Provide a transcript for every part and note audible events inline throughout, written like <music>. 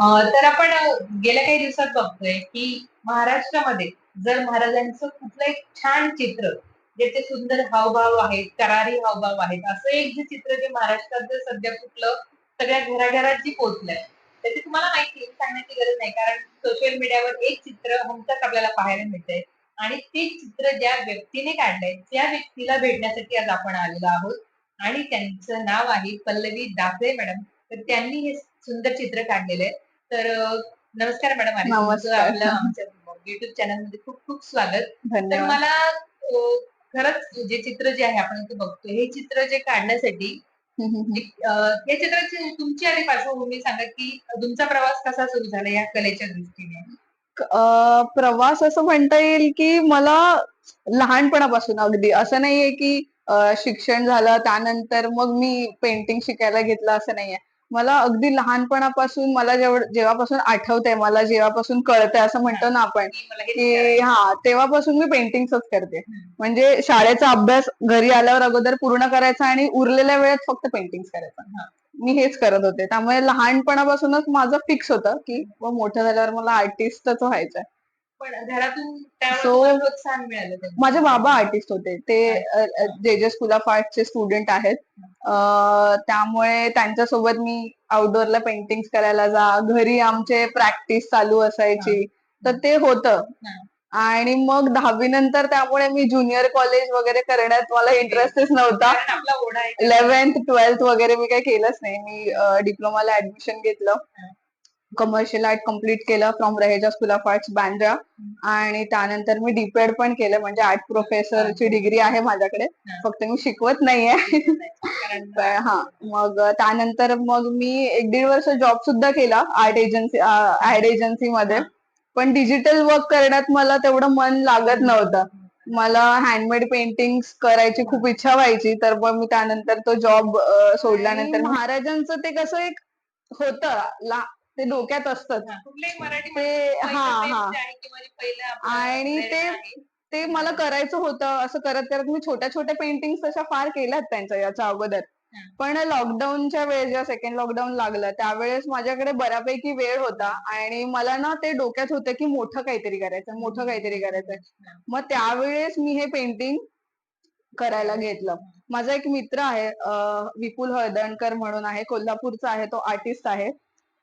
तर आपण गेल्या काही दिवसात बघतोय की महाराष्ट्रामध्ये जर महाराजांचं कुठलं एक छान चित्र ज्याचे सुंदर हावभाव आहेत करारी हावभाव आहेत असं एक जे चित्र जे महाराष्ट्रात जर सध्या कुठलं सगळ्या घराघरात जी पोहोचलंय त्याची तुम्हाला माहिती सांगण्याची गरज नाही. कारण सोशल मीडियावर एक चित्र हमखास आपल्याला पाहायला मिळतंय. आणि ते चित्र ज्या व्यक्तीने काढलंय त्या व्यक्तीला भेटण्यासाठी आज आपण आलेलो आहोत. आणि त्यांचं नाव आहे पल्लवी दाफळे मॅडम. तर त्यांनी हे सुंदर चित्र काढलेलं आहे. तर नमस्कार मॅडम आणि तुमचं नमस्कार. आपलं आमच्या युट्यूब चॅनलमध्ये खूप खूप स्वागत. तर धन्यवाद. मला अं, खरंच जे चित्र जे आहे आपण इथे बघतोय हे चित्र जे काढण्यासाठी हम्म, हम्म, हम्म. अं, या चित्राची तुमची आणि पार्श्वभूमी सांगा की तुमचा प्रवास कसा सुरू झाला या कलेच्या दृष्टीने? अं, प्रवास असं म्हणता येईल की मला लहानपणापासून अगदी. असं नाहीये की अं, शिक्षण झालं त्यानंतर मग मी पेंटिंग शिकायला घेतलं असं नाहीये. मला अगदी लहानपणापासून मला जेवढ जेव्हापासून आठवतंय मला जेव्हापासून कळतंय असं म्हणतो ना आपण की हे तेव्हापासून मी पेंटिंगच करते. म्हणजे शाळेचा अभ्यास घरी आल्यावर अगोदर पूर्ण करायचा आणि उरलेल्या वेळेत फक्त पेंटिंग करायचा. मी हेच करत होते. त्यामुळे लहानपणापासूनच माझं फिक्स होतं की मोठं झाल्यावर मला आर्टिस्टच व्हायचंय. पण घरातून त्यामुळे So, तुम्हाला प्रोत्साहन मिळालं त्यांचं. माझे बाबा आर्टिस्ट होते. ते जे जे स्कूल ऑफ आर्टचे स्टुडंट आहेत. अं, त्यामुळे त्यांच्यासोबत मी आउटडोअरला पेंटिंग करायला जा घरी आमचे प्रॅक्टिस चालू असायची. तर ते होतं. हा. आणि मग दहावी नंतर त्यामुळे मी ज्युनियर कॉलेज वगैरे करण्यात मला इंटरेस्टच नव्हता. कारण आपला ओढा आहे. इलेव्हन्थ ट्वेल्थ वगैरे मी काही केलंच नाही. मी डिप्लोमाला ऍडमिशन घेतलं. कमर्शियल आर्ट कंप्लीट केलं from Raheja school of arts Bandra आणि त्यानंतर मी डीपेड पण केलं म्हणजे आर्ट प्रोफेसरची डिग्री आहे माझ्याकडे. फक्त मी शिकवत नाहीये. <laughs> हा मग त्यानंतर मग मी एक दीड वर्ष जॉब सुद्धा केला आर्ट एजन्सी ऍड एजन्सी मध्ये. पण डिजिटल वर्क करण्यात मला तेवढं मन लागत नव्हतं. मला हँडमेड पेंटिंग करायची खूप इच्छा व्हायची तर मग मी त्यानंतर तो जॉब सोडल्यानंतर महाराजांचं ते कसं एक होतं ते डोक्यात असतं कुठल्याही मराठी ते हा हा. आणि ते- ते मला करायचं होतं असं करत करत मी छोट्या छोट्या पेंटिंग तशा फार केल्यात त्यांच्या याच्या अगोदर. पण लॉकडाऊनच्या वेळेस जेव्हा सेकंड लॉकडाऊन लागलं त्यावेळेस माझ्याकडे बऱ्यापैकी वेळ होता आणि मला ना ते डोक्यात होतं की मोठं काहीतरी करायचं मोठं काहीतरी करायचंय मग त्यावेळेस मी हे पेंटिंग करायला घेतलं. माझा एक मित्र आहे विपुल हळदणकर म्हणून आहे कोल्हापूरचा आहे तो आर्टिस्ट आहे.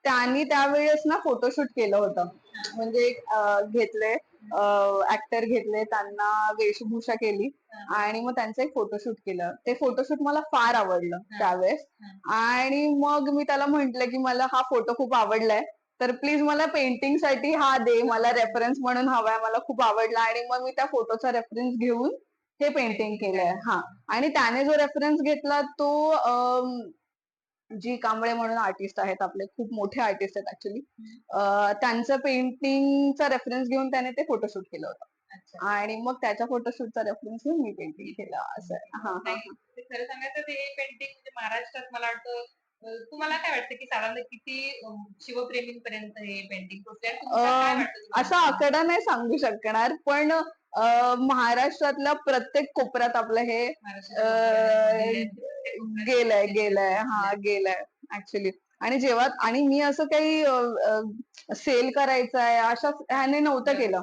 त्यांनी त्यावेळेस ना फोटोशूट केलं होतं. म्हणजे घेतले ऍक्टर घेतले त्यांना वेशभूषा केली आणि मग त्यांचं एक फोटोशूट केलं. ते फोटोशूट मला फार आवडलं त्यावेळेस. आणि मग मी त्याला म्हंटल की मला हा फोटो खूप आवडलाय. तर प्लीज मला पेंटिंगसाठी हा दे मला रेफरन्स म्हणून हवाय मला खूप आवडला. आणि मग मी त्या फोटोचा रेफरन्स घेऊन हे पेंटिंग केलंय. हा. आणि त्याने जो रेफरन्स घेतला तो जी कांबळे म्हणून आर्टिस्ट आहेत आपले खूप मोठे आर्टिस्ट आहेत ऍक्च्युली त्यांचं पेंटिंगचा रेफरन्स घेऊन त्याने ते फोटोशूट केलं होतं. आणि मग त्याच्या फोटोशूटचा रेफरन्स घेऊन मी पेंटिंग केलं असं. हा हा नाही, ते खरं सांगायचं हे पेंटिंग म्हणजे महाराष्ट्रात मला वाटतं तुम्हाला काय वाटतं की साधारण किती शिवप्रेमींपर्यंत हे पेंटिंग पोहोचले? असा आकडा नाही सांगू शकणार पण महाराष्ट्रातल्या प्रत्येक कोपऱ्यात आपलं हे गेलंय गेलंय. हा गेलंय ऍक्च्युली आणि जेव्हा आणि मी असं काही सेल करायचं आहे अशा ह्याने नव्हतं केलं.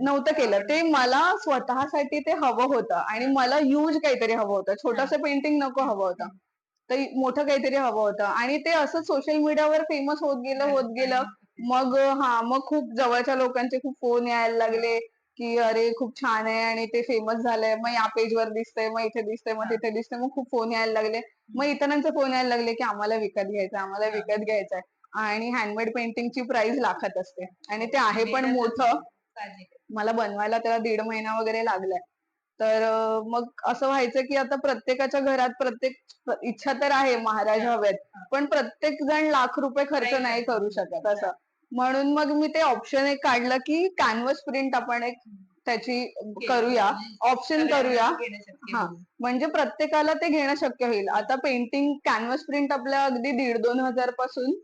नव्हतं केलं. ते मला स्वतःसाठी ते हवं होतं आणि मला यूज काहीतरी हवं होतं. छोटस पेंटिंग नको हवं होतं. तर मोठं काहीतरी हवं होतं. आणि ते असं सोशल मीडियावर फेमस होत गेलं होत गेलं. मग हा मग खूप जवळच्या लोकांचे खूप फोन यायला लागले की अरे खूप छान आहे आणि ते फेमस झालंय. मग या पेज वर दिसतंय मग इथे दिसतंय मग तिथे दिसतंय. मग खूप फोन यायला लागले. मग इतरांचे फोन यायला लागले की आम्हाला विकत घ्यायचंय आम्हाला विकत घ्यायचंय आणि हँडमेड पेंटिंगची प्राइस लाखात असते. आणि ते आहे पण मोठं. मला बनवायला त्याला दीड महिना वगैरे लागलाय. तर मग असं व्हायचं की आता प्रत्येकाच्या घरात प्रत्येक इच्छा तर आहे महाराज हवेत पण प्रत्येक जण लाख रुपये खर्च नाही करू शकत असं. म्हणून मग मी ते ऑप्शन एक काढलं की कॅनव्हस प्रिंट आपण एक त्याची करूया. ऑप्शन करूया. हा. म्हणजे प्रत्येकाला ते घेणं शक्य होईल. आता पेंटिंग कॅनव्हस प्रिंट आपल्या अगदी दीड दोन हजारपासून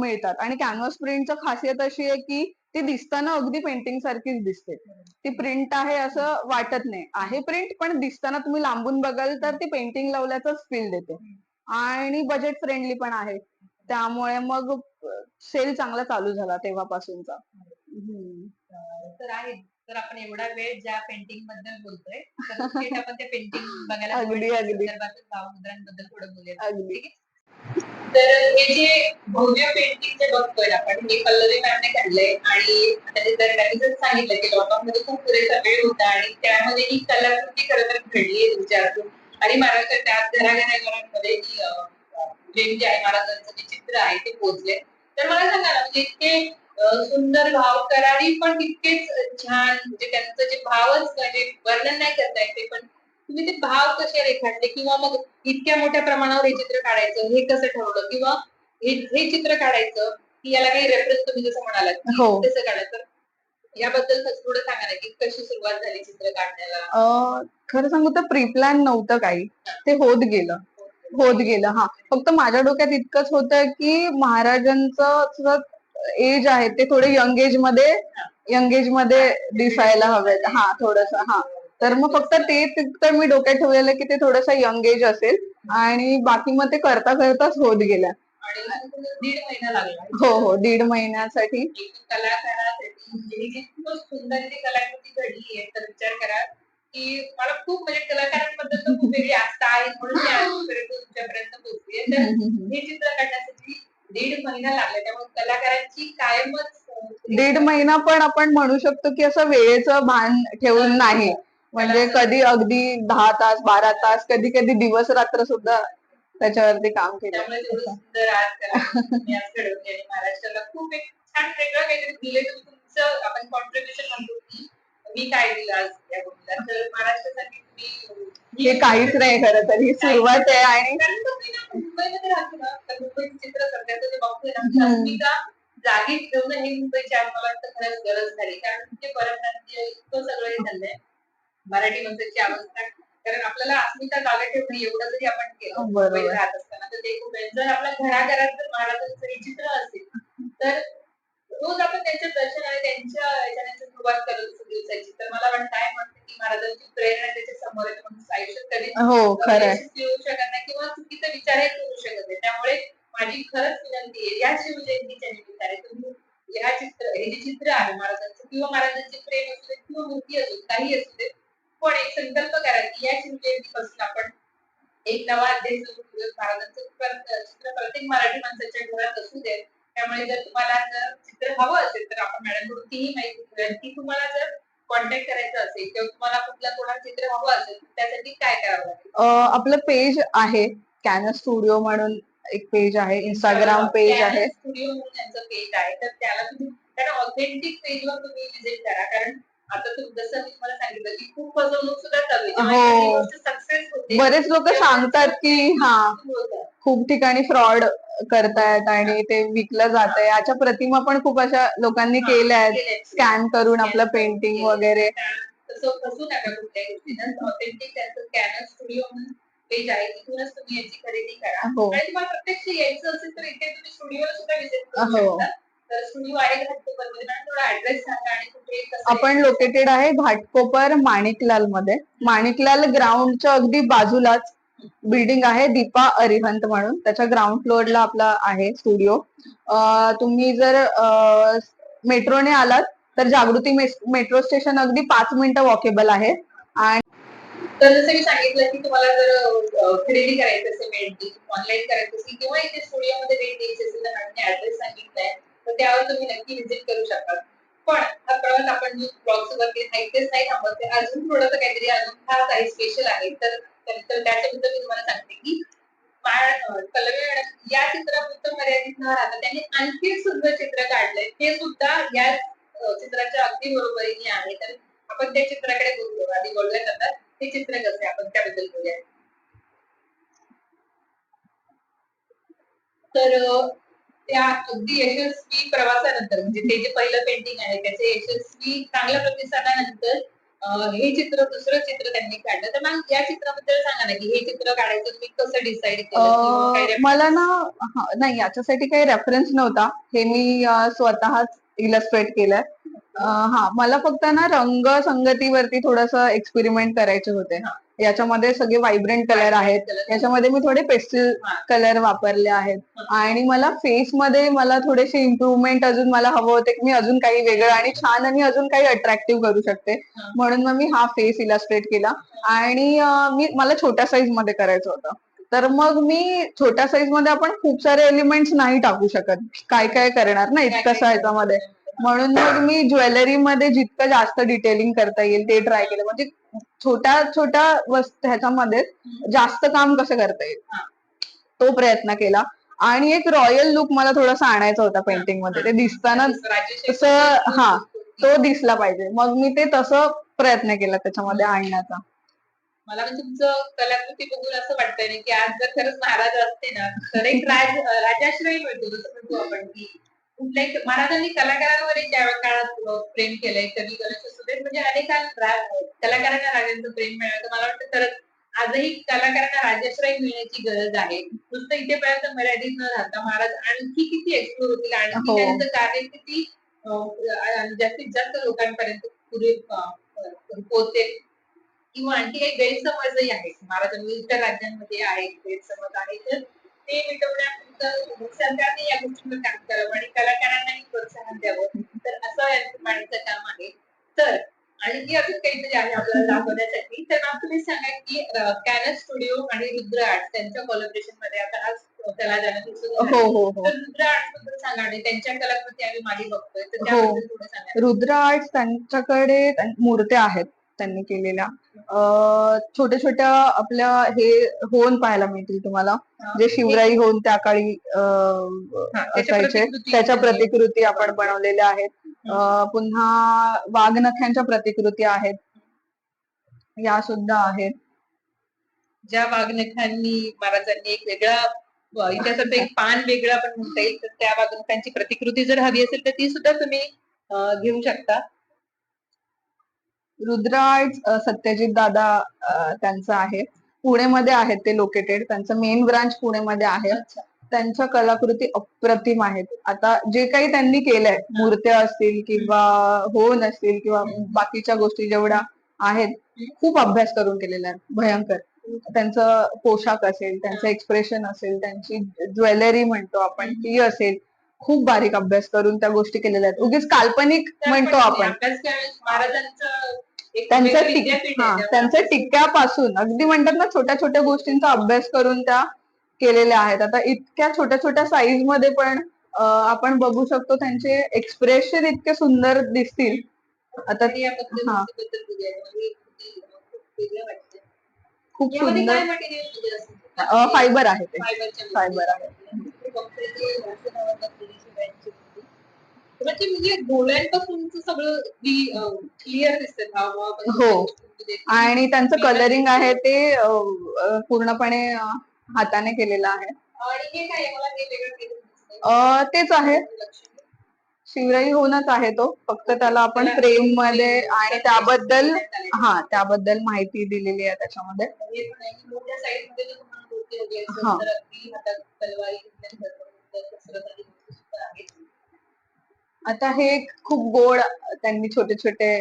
मिळतात. आणि कॅनव्हस प्रिंटचं खासियत अशी आहे की ती दिसताना अगदी पेंटिंग सारखीच दिसते. ती प्रिंट आहे असं वाटत नाही. आहे प्रिंट पण दिसताना तुम्ही लांबून बघाल तर ती पेंटिंग लावल्याचाच फील देते. आणि बजेट फ्रेंडली पण आहे. त्यामुळे मग सेल चांगला चालू झाला तेव्हापासूनचा. तर आहे. तर आपण एवढा वेळ ज्या पेंटिंगबद्दल बोलतोय आपण त्या पेंटिंग बघायला अगदी. अगदी. थोडं बोलूया. अगदी. तर हे जे भव्य पेंटिंग जे बघतोय आपण हे पल्लवी मॅमने काढलंय आणि त्याने त्यांनी जर सांगितलं की लॉकडाऊन मध्ये खूप पुरेसा वेळ होता आणि त्यामध्ये ही कलाकृती खरं तर घडली आहे विचारातून आणि महाराष्ट्र त्यात घराघरा घरांमध्ये ही प्रेम जे आहे महाराजांचं जे चित्र आहे ते पोहोचले तर मला सांगा ना म्हणजे इतके सुंदर भाव करारी पण तितकेच छान म्हणजे त्यांचं जे भावच म्हणजे वर्णन नाही करता येते पण तुम्ही ते भाव कसे रेखाटले? किंवा मग इतक्या मोठ्या प्रमाणावर हे चित्र काढायचं हे कसं ठरवलं? किंवा हे हे चित्र काढायचं की याला काही रेफरन्स तुम्ही जसं म्हणालात की हो. कसं काढायचं. याबद्दल थोडं सांगा ना की कशी सुरुवात झाली चित्र काढण्याला? खरं सांगू तर प्री प्लॅन नव्हतं काही. ते होत गेलं. होत गेलं हा. फक्त माझ्या डोक्यात इतकंच होतं की महाराजांचं एज आहे ते थोडे यंग एजमध्ये यंग एजमध्ये दिसायला हवेत. हा थोडस हा. तर मग फक्त ते तितकं मी डोक्यात ठेवलेलं की ते थोडस यंग एज असेल आणि बाकी मग ते करता करताच होत गेल्या. दीड महिना लागला. हो हो दीड महिन्यासाठी. कलाकारासाठी. म्हणजे सुंदर ती कलाकृती घडली आहे तर विचार करा की मला खूप म्हणजे कलाकारांबद्दल तर खूप वेगळी आस्था आहे म्हणून मी आजपर्यंत तुमच्यापर्यंत पोहोचली तर हे चित्र काढण्यासाठी दीड महिना लागला. त्यामुळे कलाकारांची कायमच दीड महिना पण आपण म्हणू शकतो की असं वेळेचं भान ठेवून नाही. म्हणजे कधी अगदी दहा तास बारा तास कधी कधी दिवस रात्र सुद्धा त्याच्यावरती काम केलं. महाराष्ट्राला खूप एक छान वेगळं काहीतरी दिले तुमचं आपण कॉन्ट्रीब्युशन म्हणतो की मी काय दिलं आज या गोष्टीला? तर महाराष्ट्रासाठी तुम्ही हे काहीच नाही खरं तर. ही सुरुवात आहे आणि मुंबईमध्ये राहतो ना तर मुंबईचं चित्र सध्याचं जे बघतोय ना हम्म. अस्मिता जागी ठेवणं ही मुंबईची आज मला वाटतं खरंच गरज झाली. कारण ते परप्रांतीय इतकं सगळं हे झालंय. मराठी माणसाची अवस्था कारण आपल्याला अस्मिता जागा ठेवणं एवढं जरी आपण केलं राहत असताना तर ते खूप. जर आपल्या घराघरात जर महाराजांचं हे चित्र असेल तर रोज आपण त्यांच्या दर्शन आणि त्यांच्या याच्याने जर सुरुवात करत दिवसाची. तर मला वाटतं काय म्हणते की महाराजांची प्रेरणा त्याच्यासमोर आहे म्हणून आयुष्यात कधी हो होऊ शकत नाही किंवा चुकीचा विचारही करू शकत नाही. त्यामुळे माझी खरंच विनंती आहे या शिवजयंतीच्या निमित्ताने तुम्ही या चित्र हे जे चित्र आहे महाराजांचं किंवा महाराजांचे प्रेम असू दे किंवा मूर्ती असू काही असू दे पण एक संकल्प करा की या शिवजयंतीपासून आपण एक नवा अध्याय सुरू करूया महाराजांचं चित्र प्रत्येक मराठी माणसाच्या घरात असू दे त्यामुळे जर तुम्हाला जर चित्र हवं असेल तर आपण मॅडमकडून तीही माहिती घेऊया. की तुम्हाला जर कॉन्टॅक्ट करायचा असेल किंवा तुम्हाला कुठलं कोणाला चित्र हवं असेल त्यासाठी काय करावं लागेल? आपलं पेज आहे कॅनस स्टुडिओ म्हणून एक पेज आहे. इंस्टाग्राम पेज आहे. स्टुडिओ म्हणून त्यांचं पेज आहे. तर त्याला तुम्ही कारण ऑथेंटिक पेजवर तुम्ही विजिट करा. कारण आता तुम्ही जसं मी तुम्हाला सांगितलं की खूप फसवणूक सुद्धा चालू आहे जेव्हा हो. सक्सेस होते बरेच लोक सांगतात की हा. खूप ठिकाणी फ्रॉड करतायत आणि ते विकलं जात आहे याच्या प्रतिमा पण खूप अशा लोकांनी केल्या आहेत. स्कॅन करून आपलं पेंटिंग वगैरे तसं फसू नका कुठल्याही गोष्टीनं ऑथेंटिक त्यांचं स्कॅनर स्टुडिओ म्हणून पेज आहे तिथूनच तुम्ही याची खरेदी करा हो. आणि तुम्हाला प्रत्यक्ष यायचं असेल तर इथे तुम्ही स्टुडिओला सुद्धा विजिट करू हो. शकता तर स्टुडिओ आहे घाटकोपरमध्ये मॅडम थोडा ऍड्रेस सांगा आणि कुठे कसं आपण? लोकेटेड आहे घाटकोपर माणिकलाल मध्ये माणिकलाल ग्राउंडच्या अगदी बाजूलाच बिल्डिंग आहे दीपा अरिहंत म्हणून. त्याच्या ग्राउंड फ्लोअरला आपला आहे स्टुडिओ तुम्ही जर मेट्रोने आलात तर जागृती मेट्रो स्टेशन अगदी पाच मिनिटं वॉकेबल आहे. आणि तर जसं मी सांगितलं की तुम्हाला जर अ, खरेदी करायचं असेल ऑनलाईन करायचं असेल किंवा इथे स्टुडिओमध्ये भेट द्यायची असेल तर मॅडमने ऍड्रेस सांगितलाय. त्यावर तुम्ही नक्की व्हिजिट करू शकता. पण हा आपण न्यूज ब्लॉग्स वरती ऐकतेच नाही थांबत. ते अजून थोडंसं काहीतरी अजून खास आहे स्पेशल आहे. तर त्याच्याबद्दल मी तुम्हाला सांगते की या चित्रापुरतं मर्यादित न राहता त्यांनी आणखी एक सुंदर चित्र काढलंय. ते सुद्धा या चित्राच्या अगदी बरोबरीने आहे. तर आपण त्या चित्राकडे बोलतो आधी बोलूया जातात ते चित्र कसं आपण त्याबद्दल बोलूया तर त्या अगदी यशस्वी प्रवासानंतर म्हणजे ते जे पहिलं पेंटिंग आहे त्याचे यशस्वी चांगल्या प्रतिसादानंतर हे चित्र दुसरं चित्र त्यांनी काढलं. तर मग या चित्राबद्दल सांगा ना की हे चित्र काढायचं तुम्ही कसं डिसाईड केलं? मला ना हा, नाही याच्यासाठी काही रेफरन्स नव्हता. हे मी स्वतःच इलस्ट्रेट केलंय. हा मला फक्त ना रंग संगतीवरती थोडस एक्सपेरिमेंट करायचे होते. याच्यामध्ये सगळे व्हायब्रंट कलर आहेत. याच्यामध्ये मी थोडे पेस्टल कलर वापरले आहेत. आणि मला फेस मध्ये मला थोडेसे इम्प्रुव्हमेंट अजून मला हवं होते की मी अजून काही वेगळं आणि छान आणि अजून काही अट्रॅक्टिव्ह करू शकते. म्हणून मग मी हा फेस इलास्ट्रेट केला. आणि मी मला छोट्या साईजमध्ये करायचं होतं. तर मग मी छोट्या साईजमध्ये आपण खूप सारे एलिमेंट्स नाही टाकू शकत. काय काय करणार ना? इतकं ह्याच्यामध्ये म्हणून मग मी ज्वेलरी मध्ये जितकं जास्त डिटेलिंग करता येईल ते ट्राय केलं. म्हणजे छोट्या छोट्या वस्तू ह्याच्यामध्ये जास्त काम कसं करता येईल. तो प्रयत्न केला. आणि एक रॉयल लुक मला थोडासा आणायचा होता पेंटिंगमध्ये. ते दिसताना तसं हा. तो दिसला पाहिजे. मग मी ते तसं प्रयत्न केला त्याच्यामध्ये आणण्याचा. मला पण तुमचं कलाकृती बघून असं वाटतंय ना की आज जर खरंच महाराज असते ना तर एक राज राजाश्रय मिळतो जसं म्हणतो आपण की कुठल्याही महाराजांनी कलाकारांवर त्या काळात प्रेम केलंय कवी गणेश असू म्हणजे अनेक कलाकारांना राजांचं प्रेम मिळालं. तर मला वाटतं खरंच आजही कलाकारांना राजाश्रय मिळण्याची गरज आहे. नुसतं इथेपर्यंत मर्यादित न राहता महाराज आणखी किती एक्सप्लोर होतील आणखी हो. त्यांचं कार्य किती जास्तीत जास्त लोकांपर्यंत पुढे पोहोचेल? किंवा आणखी काही गैरसमजही आहेत. महाराजांनी इतर राज्यांमध्ये आहेत गैरसमज आहे तर ते मिटवण्यापुरतं सरकारने या गोष्टीवर काम करावं आणि कलाकारांनाही प्रोत्साहन द्यावं. तर असं यांचं मांडण्याचं काम आहे. तर आणखी अजून काहीतरी आहे आपल्याला दाखवण्यासाठी. तर मग तुम्ही सांगा की कॅनस स्टुडिओ आणि रुद्र आर्ट त्यांच्या कोलॅबरेशनमध्ये आता आज त्याला सुरुवात हो. हो हो. तर रुद्र आर्टबद्दल सांगा आणि त्यांच्या कलाकृती आम्ही मागे बघतोय. तर. त्याबद्दल थोडं सांगा. रुद्र आर्ट त्यांच्याकडे त्यां- मूर्त्या आहेत. त्यांनी केलेल्या. अं, छोट्या छोट्या आपल्या हे होन पाहायला मिळतील तुम्हाला. जे शिवराई होऊन त्या काळी असायचे. प्रतिकृती त्याच्या त्यांनी- प्रतिकृती आपण बनवलेल्या आहेत. पुन्हा वाघनख्यांच्या प्रतिकृती आहेत. या सुद्धा आहेत. ज्या वाघनखांनी महाराजांनी एक वेगळा व इतिहासाचं एक पान वेगळं आपण म्हणता येईल तर त्या वाघनखांची प्रतिकृती जर हवी असेल तर ती सुद्धा तुम्ही घेऊ शकता. रुद्र आर्ट अ, सत्यजित दादा त्यांचं आहे. पुणेमध्ये आहेत ते लोकेटेड. त्यांचं मेन ब्रांच पुणेमध्ये आहे. त्यांच्या कलाकृती अप्रतिम आहेत. आता जे काही त्यांनी केलंय मूर्त्या असतील किंवा होन असतील किंवा बाकीच्या गोष्टी जेवढ्या आहेत खूप अभ्यास करून केलेला आहे. भयंकर. त्यांचं पोशाख असेल त्यांचं एक्सप्रेशन असेल त्यांची ज्वेलरी म्हणतो आपण ती असेल. खूप बारीक अभ्यास करून त्या गोष्टी केलेल्या आहेत. उगीच काल्पनिक म्हणतो पण आपण. महाराजांचं एक त्यांचं वेगळं टिक विद्यापीठ हा त्यांच्या टिक्क्यापासून अगदी म्हणतात ना छोट्या छोट्या गोष्टींचा अभ्यास करून त्या केलेल्या आहेत आता इतक्या छोट्या छोट्या साईजमध्ये पण अं, आपण बघू शकतो त्यांचे एक्सप्रेशन इतके सुंदर दिसतील आता याबद्दल हा. बोलूया. खूप वेगळं वाटतं. खूप यामध्ये सुंदर मटेरियल म्हणजे? फायबर आहे ते फायबरच्या फायबर आहे ते ते शिवायची होती. म्हणजे डोळ्यांपासूनच सगळं क्लिअर दिसतं हो. म्हणजे आणि त्यांचं कलरिंग आहे. ते पूर्णपणे हाताने केलेलं आहे. तेच आहे. शिवराई होऊनच आहे तो. फक्त त्याला आपण फ्रेममध्ये आणि त्याबद्दल हा त्याबद्दल माहिती दिलेली आहे त्याच्यामध्ये. हे आता हे एक खूप गोड त्यांनी छोटे छोटे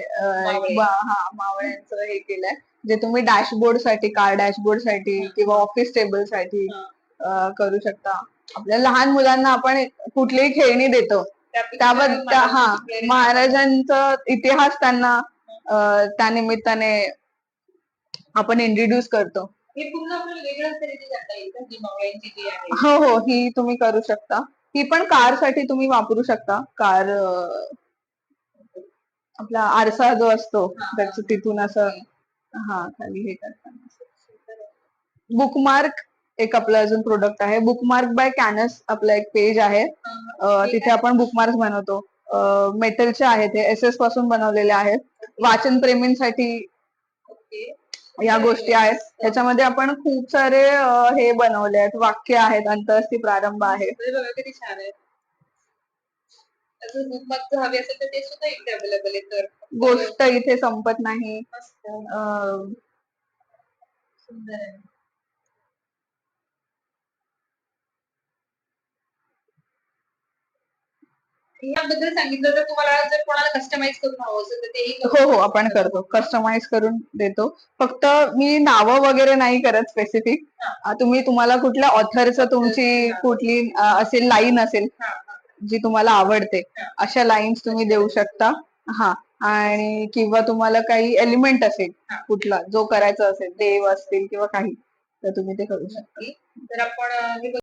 हा मावळ्यांचं हे केलंय. जे तुम्ही डॅशबोर्डसाठी कार डॅशबोर्डसाठी. किंवा ऑफिस टेबलसाठी करू शकता. आपल्या लहान मुलांना आपण कुठलीही खेळणी देतो. त्याबद्दल त्या- हा महाराजांची इतिहास त्यांना त्या निमित्ताने आपण इंट्रोड्यूस करतो. हे हो हो ही तुम्ही करू शकता. ही पण कारसाठी तुम्ही वापरू शकता. कार आपला आरसा जो असतो. त्याच तिथून असं हा खाली हे करताना. बुकमार्क एक आपलं अजून प्रोडक्ट आहे. बुकमार्क बाय कॅनस आपलं एक पेज आहे. तिथे आपण बुकमार्क बनवतो. मेटलचे आहेत हे एस एसपासून बनवलेले आहेत. वाचन प्रेमींसाठी या गोष्टी आहेत. त्याच्यामध्ये आपण खूप सारे अं, हे बनवले आहेत वाक्य आहेत अंतरस्थी प्रारंभ आहे. हे बघा किती छान आहे अजून बुकमार्क हवे असेल तर ते सुद्धा इथे अवेलेबल आहे. तर गोष्ट इथे संपत नाही. मस्त. अं, सुंदर आहे. याबद्दल सांगितलं तर तुम्हाला जर कोणाला कस्टमाइज करून हवं असेल तर तेही हो हो. आपण करतो कस्टमाइज करून देतो फक्त मी नावं वगैरे नाही करत स्पेसिफिक तुम्ही तुम्हाला कुठल्या ऑथरचं तुमची. कुठली असेल लाईन असेल. जी तुम्हाला आवडते. अशा लाईन्स तुम्ही देऊ शकता हा आणि किंवा तुम्हाला काही एलिमेंट असेल. कुठला जो करायचा असेल देव असतील किंवा काही तर तुम्ही ते करू शकता. तर आपण.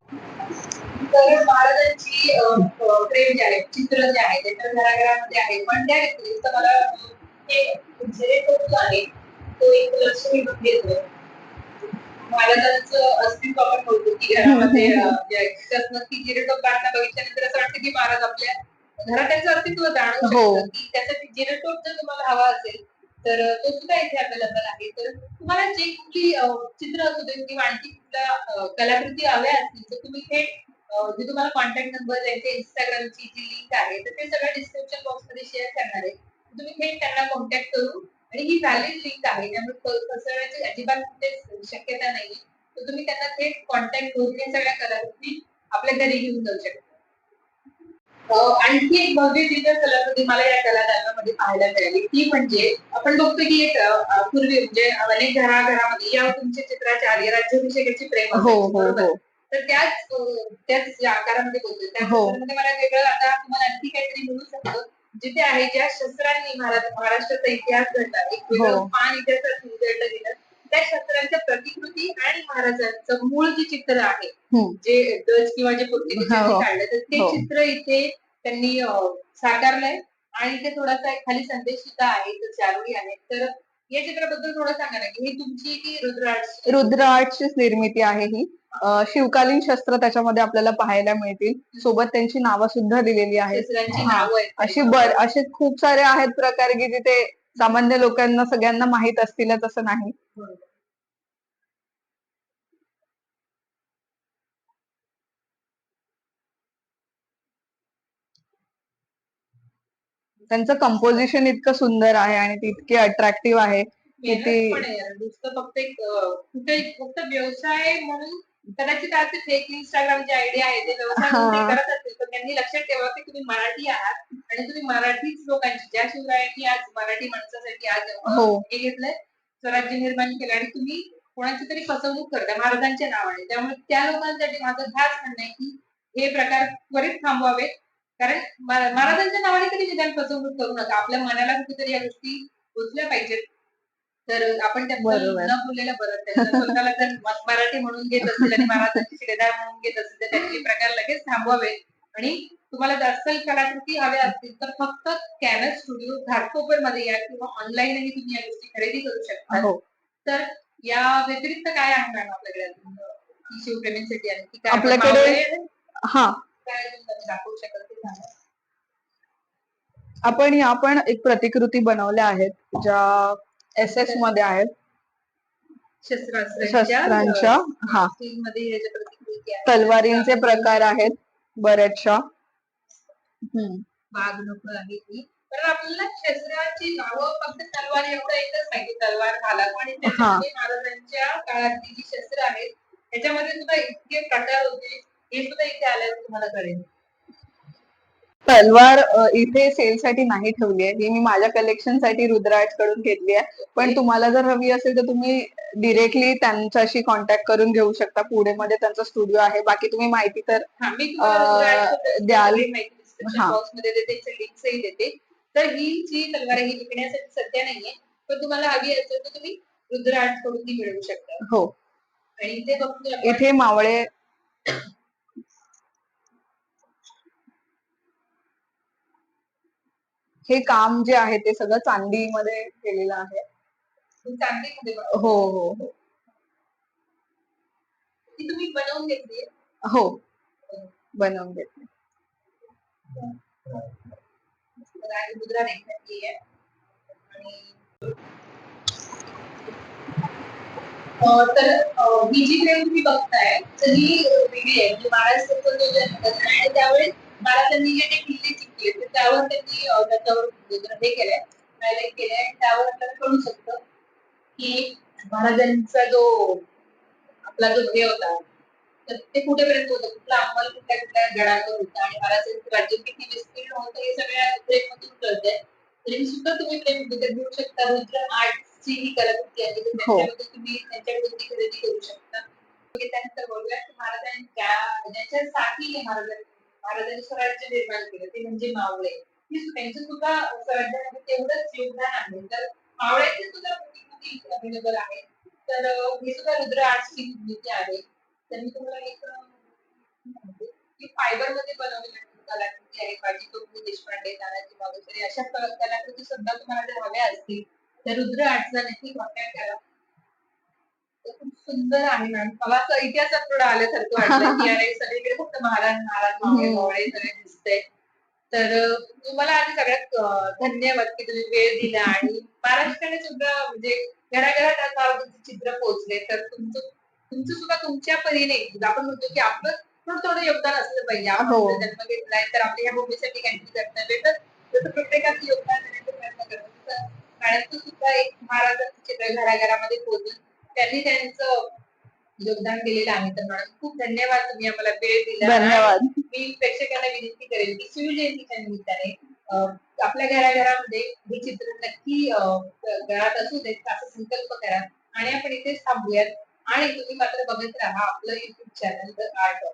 तर महाराजांची प्रेम जे आहे चित्र जे आहे ते तर घराघरामध्ये आहे पण त्या व्यतिरिक्त मला हे जे तो आहे तो एक लक्ष्मी मंदिर आहे. महाराजांचं अस्तित्व आपण बोलतो की घरामध्ये अं, जे आहे, त्यातनं की जिरेटोप काढणं बघितल्यानंतर असं वाटतं की महाराज आपल्या घरात त्यांचं अस्तित्व जाणवू हो. शकतं की त्यासाठी जिरेटोप जर तुम्हाला हवा असेल तर तो सुद्धा इथे अवेलेबल आहे तर तुम्हाला जे कुठली चित्र असू दे किंवा आणखी कुठल्या कलाकृती हव्या असतील तर तुम्ही थेट जे तुम्हाला कॉन्टॅक्ट नंबर त्यांचे इंस्टाग्रामची जी लिंक आहे तर ते सगळं डिस्क्रिप्शन बॉक्समध्ये शेअर करणार आहे. तुम्ही थेट त्यांना कॉन्टॅक्ट करून आणि ही व्हॅलिड लिंक आहे. त्यामुळे फसवण्याची अजिबात कुठेच शक्यता नाही तर तुम्ही त्यांना थेट कॉन्टॅक्ट करून या सगळ्या कलाकृती आपल्या घरी घेऊन जाऊ शकता. आणखी एक भव्य दिव्य कलाकृती मला या कलादालनामध्ये पाहायला मिळाली. ती म्हणजे आपण बघतो की एक पूर्वी म्हणजे अनेक घराघरामध्ये या तुमच्या चित्राच्या आधी राज्याभिषेकाची प्रेम हो हो? हो. तर त्याच त्याच ज्या आकारामध्ये बोलतो त्या हो. मला वेगळं आता तुम्हाला आणखी काहीतरी मिळू शकतं जिथे आहे ज्या शस्त्रांनी महाराष्ट्राचा इतिहास घडला एक वेगळं हो. पान इतिहासात उजळलं गेलं त्या शस्त्रांच्या प्रतिकृती आणि महाराजांचं मूळ जे चित्र आहे हम्म. जे डच किंवा जे पोर्तुगीजांनी हो. काढलं तर ते हो. चित्र इथे त्यांनी अं, साकारलंय आणि ते थोडासा एक खाली संदेश सुद्धा आहे तर चारोळी आहेत तर या चित्राबद्दल थोडं सांगा ना की ही तुमची की रुद्राज रुद्र आर्टचीच निर्मिती आहे ही. अ, शिवकालीन शस्त्र त्याच्यामध्ये आपल्याला पाहायला मिळतील. सोबत त्यांची नावं सुद्धा दिलेली आहेत. शस्त्रांची हा. नावं आहेत. अशी बर असे खूप सारे आहेत प्रकार की जिथे सामान्य लोकांना सगळ्यांना माहीत असतीलच असं नाही. बरोबर. त्यांचं कंपोजिशन इतकं सुंदर आहे आणि ती इतकी अट्रॅक्टिव्ह आहे यार. नुसतं फक्त एक कुठे फक्त व्यवसाय म्हणून कदाचित आज ते फेक इंस्टाग्रामची आयडिया आहे ते व्यवसाय म्हणून ते. करत असतील तर त्यांनी लक्षात ठेवा की तुम्ही मराठी आहात आणि तुम्ही मराठीच लोकांची ज्या शिवरायांनी आज मराठी माणसासाठी आज हो. हे घेतलंय स्वराज्य निर्माण केलं आणि तुम्ही कोणाची तरी फसवणूक करता महाराजांच्या नावाने त्यामुळे त्या लोकांसाठी माझं खास म्हणणं आहे की हे प्रकार त्वरित थांबवावे कारण महाराजांच्या नावाने तरी निदान फसवणूक करू नका. आपल्या मनाला कुठेतरी या गोष्टी पोचल्या पाहिजेत. तर आपण त्याबद्दल बरोबर. न बोललेलं बरं. स्वतःला जर मराठी म्हणून घेत असतील आणि महाराजांची शिलेदार म्हणून घेत असतील तर त्याचे प्रकार लगेच थांबवावे. आणि तुम्हाला जास्त कलाकृती हव्या असतील तर फक्त कॅनस स्टुडिओ घाटकोपरमध्ये या किंवा ऑनलाईनही तुम्ही या गोष्टी खरेदी करू शकता. हो. तर या व्यतिरिक्त काय आहे मॅम आपल्याकडे शिवप्रेमींसाठी आणखी काय आपल्याकडे- हा. दाखवू आपण या पण एक प्रतिकृती बनवल्या आहेत ज्या एस एसमध्ये आहेत. शस्त्रांच्या हा. तलवारींचे प्रकार आहेत बऱ्याचशा. आहे ती. आपल्याला शस्त्राची नावं फक्त तलवार एवढं एकच माहिती तलवार भाला आणि महाराजांच्या काळातली जी शस्त्र आहेत त्याच्यामध्ये सुद्धा इतके प्रकार होते. हे सुद्धा इथे आल्यावर तुम्हाला कळेल. तलवार इथे सेल साठी नाही ठेवली आहे. ही मी माझ्या कलेक्शनसाठी रुद्राजकडून घेतली आहे. पण तुम्हाला जर हवी असेल तर तुम्ही डिरेक्टली त्यांच्याशी कॉन्टॅक्ट करून घेऊ शकता. पुढे मध्ये त्यांचा स्टुडिओ आहे. बाकी तुम्ही माहिती तर द्याल. देते तर ही जी तलवार आहे ही विकण्यासाठी सध्या नाहीये. पण तुम्हाला हवी असेल तर तुम्ही रुद्राजकडून ती मिळवू शकता. हो. आणि इथे मावळे हे काम जे आहे ते सगळं चांदीमध्ये केलेलं आहे. चांदीमध्ये हो हो हो. ती तुम्ही बनवून घेतली? हो बनवून घेतले. मुद्रा आहे. आणि तर ही जी फ्रेम तुम्ही बघताय तर ही वेगळी आहे. म्हणजे महाराष्ट्राचं जो जन्म आहे आणि त्यावेळेस महाराजांनी जे जे किल्ले जिंकले तर त्यावर त्यांनी अं, त्याच्यावर हे केलंय. हायलाइट केलंय त्यावर आपल्याला कळू शकतं की महाराजांचा जो आपला जो हे होता तर ते कुठेपर्यंत होतं? कुठला अंमल कुठल्या कुठल्या गडांवर होता? आणि महाराजांचं राज्य किती विस्तीर्ण होतं हे सगळ्या प्रेममधून कळतंय. तरी सुद्धा तुम्ही प्रेम घेऊ शकता. रुद्र आर्टची ही कलाकृती आहे त्याच्यामध्ये तुम्ही त्यांच्याकडून ती खरेदी करू शकता. त्यानंतर बोलूया की महाराजांनी ज्या ज्याच्यासाठी महाराजांनी महाराजांनी स्वराज्य निर्माण केलं. ते म्हणजे मावळे. ही त्यांचं सुद्धा स्वराज्यामध्ये तेवढंच योगदान आहे. तर मावळ्याचे सुद्धा प्रतिकृती अवेलेबल आहे. तर हे सुद्धा रुद्र आर्टची निर्मिती आहे. तर मी तुम्हाला एक म्हणते की फायबरमध्ये बनवलेली कलाकृती आहे. बाजी कपूर देशपांडे तानाजी मालुसरे अशा कलाकृती सुद्धा तुम्हाला जर हव्या असतील तर रुद्र आर्टचा नक्की कॉन्टॅक्ट करा. खूप सुंदर आहे मॅम. मला असं इतिहासात थोडं आल्यासारखं वाटलं की <laughs> अरे सगळीकडे फक्त महाराज महाराज मावळे हम्म. मावळे सगळे दिसतंय. तर तुम्हाला आधी सगळ्यात धन्यवाद की तुम्ही वेळ दिला आणि महाराष्ट्राने सुद्धा म्हणजे घराघरात आता तुमचे चित्र पोहोचले. तर तुमचं तुमचं सुद्धा तुमच्या परीने आपण म्हणतो की आपलं थोडं थोडं योगदान असलं पाहिजे. आपण हो. जन्म घेतलाय तर आपल्या ह्या भूमीसाठी काहीतरी कर्तव्य तर जसं प्रत्येकाचं योगदान देण्याचा प्रयत्न करतो मॅडमचं सुद्धा एक महाराजांचं चित्र घराघरामध्ये पोहोचून त्यांनी त्यांचं योगदान दिलेलं आहे. तर मॅडम खूप धन्यवाद तुम्ही आम्हाला वेळ दिला. धन्यवाद. मी प्रेक्षकांना विनंती करेन की शिवजयंतीच्या निमित्ताने अं, आपल्या घराघरामध्ये हे चित्र नक्की अं, घरात असू देत असा संकल्प करा आणि आपण इथेच थांबूयात. आणि तुम्ही मात्र बघत राहा आपलं YouTube channel the art of